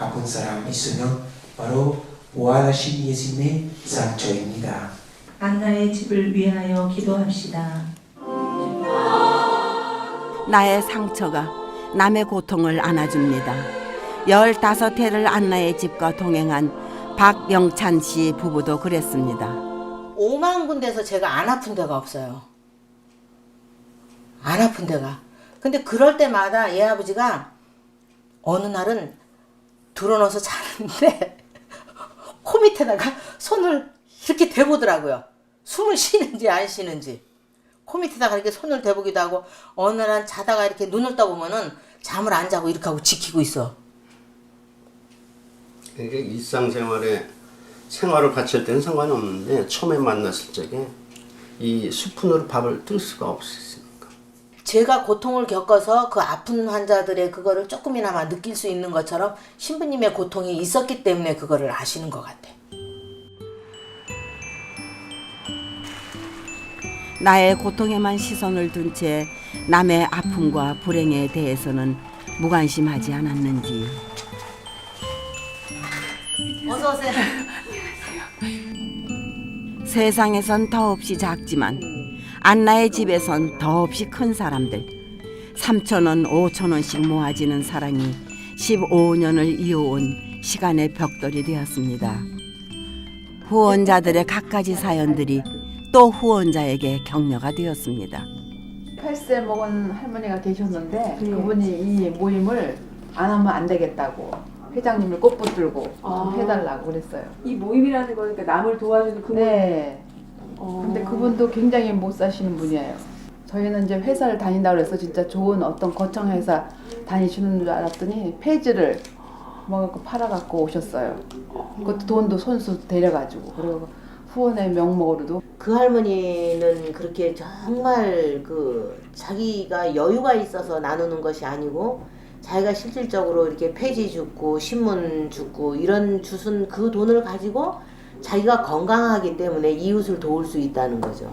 아픈 사람 있으면 바로 부활하신 예수님의 상처입니다. 안나의 집을 위하여 기도합시다. 나의 상처가 남의 고통을 안아줍니다. 열다섯 해를 안나의 집과 동행한 박영찬 씨 부부도 그랬습니다. 5만 군데서 제가 안 아픈 데가 없어요. 안 아픈 데가. 근데 그럴 때마다 얘 아버지가 어느 날은 들어넣어서 자는데 코 밑에다가 손을 이렇게 대보더라고요. 숨을 쉬는지 안 쉬는지. 코 밑에다가 이렇게 손을 대보기도 하고 어느 날 자다가 이렇게 눈을 떠보면은 잠을 안 자고 이렇게 하고 지키고 있어. 이게 일상생활에 생활을 할 때는 상관이 없는데 처음에 만났을 적에 이 수푼으로 밥을 뜰 수가 없었으니까 제가 고통을 겪어서 그 아픈 환자들의 그거를 조금이나마 느낄 수 있는 것처럼 신부님의 고통이 있었기 때문에 그거를 아시는 것 같아. 나의 고통에만 시선을 둔 채 남의 아픔과 불행에 대해서는 무관심하지 않았는지 어서 오세요. 세상에선 더없이 작지만 안나의 집에선 더없이 큰 사람들 3천 원, 5천 원씩 모아지는 사랑이 15년을 이어온 시간의 벽돌이 되었습니다. 후원자들의 갖가지 사연들이 또 후원자에게 격려가 되었습니다. 8세 먹은 할머니가 계셨는데 그분이 이 모임을 안 하면 안 되겠다고 회장님을 꼭 붙들고 좀 해달라고 그랬어요. 이 모임이라는 거니까 남을 도와주는 그 네. 어. 근데 그분도 굉장히 못 사시는 분이에요. 저희는 이제 회사를 다닌다고 해서 진짜 좋은 어떤 거창 회사 다니시는 줄 알았더니 폐지를 뭐갖고 팔아갖고 오셨어요. 그것도 돈도 손수 데려가지고 그리고 후원의 명목으로도 그 할머니는 그렇게 정말 그 자기가 여유가 있어서 나누는 것이 아니고 자기가 실질적으로 이렇게 폐지 줍고 신문 줍고 이런 주순 그 돈을 가지고 자기가 건강하기 때문에 이웃을 도울 수 있다는 거죠.